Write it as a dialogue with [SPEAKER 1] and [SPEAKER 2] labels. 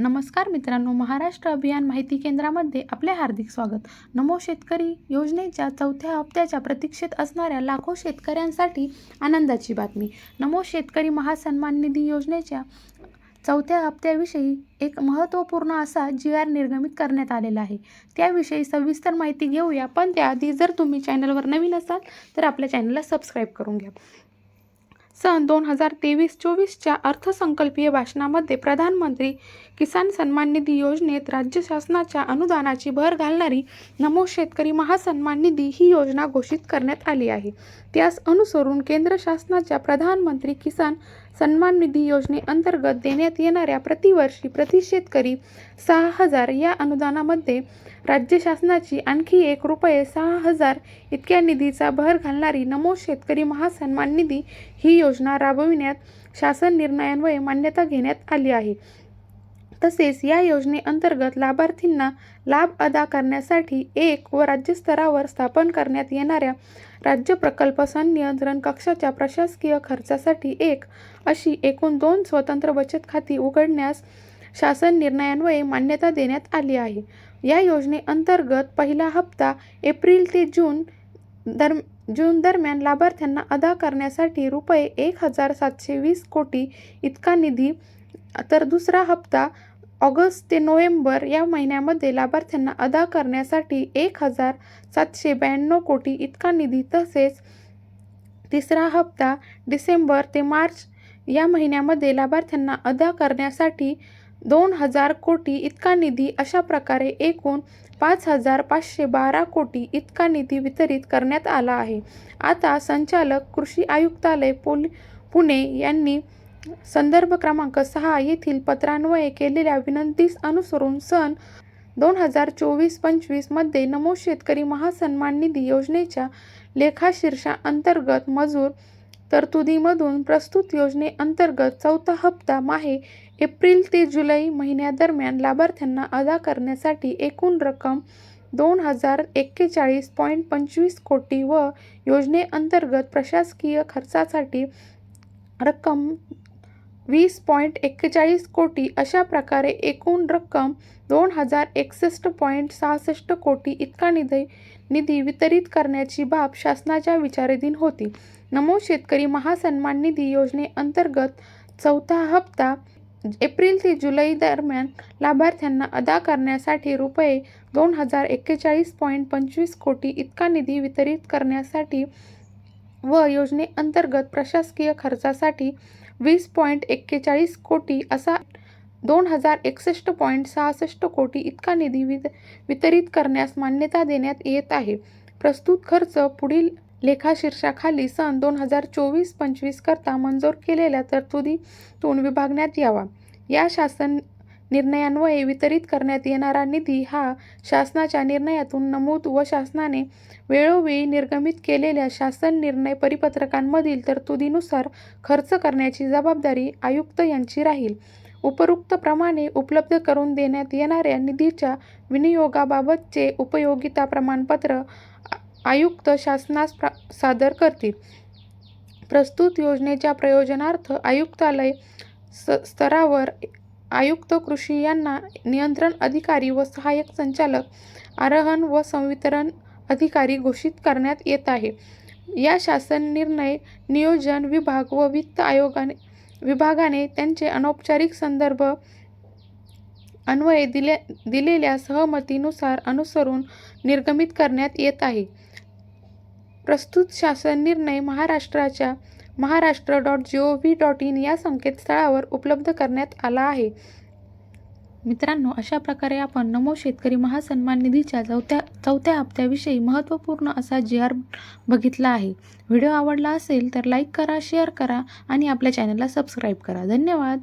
[SPEAKER 1] नमस्कार मित्रांनो महाराष्ट्र अभियान माहिती केंद्रामध्ये आपले हार्दिक स्वागत. नमो शेतकरी योजनेच्या चौथ्या हप्त्याच्या प्रतीक्षेत असणाऱ्या लाखो शेतकऱ्यांसाठी आनंदाची बातमी. नमो शेतकरी महासन्मान निधी योजनेच्या चौथ्या हप्त्याविषयी एक महत्त्वपूर्ण असा जी आर निर्गमित करण्यात आलेला आहे. त्याविषयी सविस्तर माहिती घेऊया पण त्याआधी जर तुम्ही चॅनलवर नवीन असाल तर आपल्या चॅनलला सबस्क्राईब करून घ्या. सन दोन हजार तेवीस चोवीसच्या अर्थसंकल्पीय भाषणामध्ये प्रधानमंत्री किसान सन्मान निधी योजनेत राज्य शासनाच्या अनुदानाची भर घालणारी नमो शेतकरी महासन्मान निधी ही योजना घोषित करण्यात आली आहे. त्यास अनुसरून केंद्र शासनाच्या प्रधानमंत्री किसान सन्मान निधी योजनेअंतर्गत देण्यात येणाऱ्या प्रतिवर्षी प्रति शेतकरी सहा हजार या अनुदानामध्ये राज्य शासनाची आणखी एक रुपये सहा हजार इतक्या निधीचा भर घालणारी नमो शेतकरी महासन्मान निधी ही योजना योजना राबविण्यात शासन निर्णयान्वये मान्यता घेण्यात आली आहे. तसेच या योजनेअंतर्गत लाभार्थींना लाभ अदा करण्यासाठी एक व राज्यस्तरावर स्थापन करण्यात येणाऱ्या राज्य प्रकल्प संनियंत्रण कक्षाच्या प्रशासकीय खर्चासाठी एक अशी एकूण दोन स्वतंत्र बचत खाती उघडण्यास शासन निर्णयान्वये मान्यता देण्यात आली आहे. या योजनेअंतर्गत पहिला हप्ता एप्रिल ते जून दरम्यान जून दरम्यान लाभार्थ्यांना अदा करण्यासाठी रुपये एक हजार सातशे वीस कोटी इतका निधी तर दुसरा हप्ता ऑगस्ट ते नोव्हेंबर या महिन्यामध्ये लाभार्थ्यांना अदा करण्यासाठी एक हजार सातशे ब्याण्णव कोटी इतका निधी तसेच तिसरा हप्ता डिसेंबर ते मार्च या महिन्यामध्ये लाभार्थ्यांना अदा करण्यासाठी दोन हजार कोटी इतका निधी अशा प्रकारे एकूण पाच हजार पाचशे बारा कोटी इतका निधी वितरित करण्यात आला आहे. आता संचालक कृषी आयुक्तालय पोल पुणे यांनी संदर्भ क्रमांक सहा येथील पत्रान्वये केलेल्या विनंतीस अनुसरून सन दोन हजार चोवीस पंचवीसमध्ये नमो शेतकरी महासन्मान निधी योजनेच्या लेखाशीर्षा अंतर्गत मजूर तरतुदीमधून प्रस्तुत योजनेअंतर्गत चौथा हप्ता माहे एप्रिल ते जुलै महिन्यादरम्यान लाभार्थ्यांना अदा करण्यासाठी एकूण रक्कम दोन हजार एक्केचाळीस पॉईंट पंचवीस कोटी व योजनेअंतर्गत प्रशासकीय खर्चासाठी रक्कम वीस पॉईंट एक्केचाळीस कोटी अशा प्रकारे एकूण रक्कम दोन हजार एकसष्ट पॉईंट सहासष्ट कोटी इतका निधी निधी वितरित करण्याची बाब शासनाच्या विचाराधीन होती. नमो शेतकरी महासन्मान निधी योजनेअंतर्गत चौथा हप्ता एप्रिल ते जुलै दरम्यान लाभार्थ्यांना अदा करण्यासाठी रुपये दोन हजार एक्केचाळीस पॉईंट पंचवीस कोटी इतका निधी वितरित करण्यासाठी व योजनेअंतर्गत प्रशासकीय खर्चासाठी वीस पॉईंट एक्केचाळीस कोटी असा दोन हजार एकसष्ट पॉईंट सहासष्ट कोटी इतका निधी वित वितरित करण्यास मान्यता देण्यात येत आहे. प्रस्तुत खर्च पुढील लेखाशीर्षाखाली सन दोन हजार चोवीस पंचवीस करता मंजूर केलेल्या तरतुदीतून विभागण्यात यावा. या शासन निर्णयान्वये वितरित करण्यात येणारा निधी हा शासनाच्या निर्णयातून नमूद व शासनाने वेळोवेळी निर्गमित केलेल्या शासन निर्णय परिपत्रकांमधील तरतुदीनुसार खर्च करण्याची जबाबदारी आयुक्त यांची राहील. उपरोक्त प्रमाणे उपलब्ध करून देण्यात येणाऱ्या निधीच्या विनियोगाबाबतचे उपयोगिता प्रमाणपत्र आयुक्त शासनास प्रा सादर करतील. प्रस्तुत योजनेच्या प्रयोजनार्थ आयुक्तालय स स्तरावर आयुक्त कृषी यांना नियंत्रण अधिकारी व सहाय्यक संचालक आरहन व संवितरण अधिकारी घोषित करण्यात येत आहे. या शासन निर्णय नियोजन विभाग व वित्त आयोगाने विभागाने त्यांचे अनौपचारिक संदर्भ अन्वये दिले दिलेल्या सहमतीनुसार अनुसरून निर्गमित करण्यात येत आहे. प्रस्तुत शासन निर्णय महाराष्ट्राच्या Maharashtra dot G O V dot in या संकेतस्थळावर उपलब्ध करण्यात आला आहे. मित्रांनो अशा प्रकारे आपण नमो शेतकरी महासन्मान निधीच्या चौथ्या चौथ्या हप्त्याविषयी महत्त्वपूर्ण असा जी आर बघितला आहे. व्हिडिओ आवडला असेल तर लाईक करा शेअर करा आणि आपल्या चॅनलला सबस्क्राईब करा. धन्यवाद.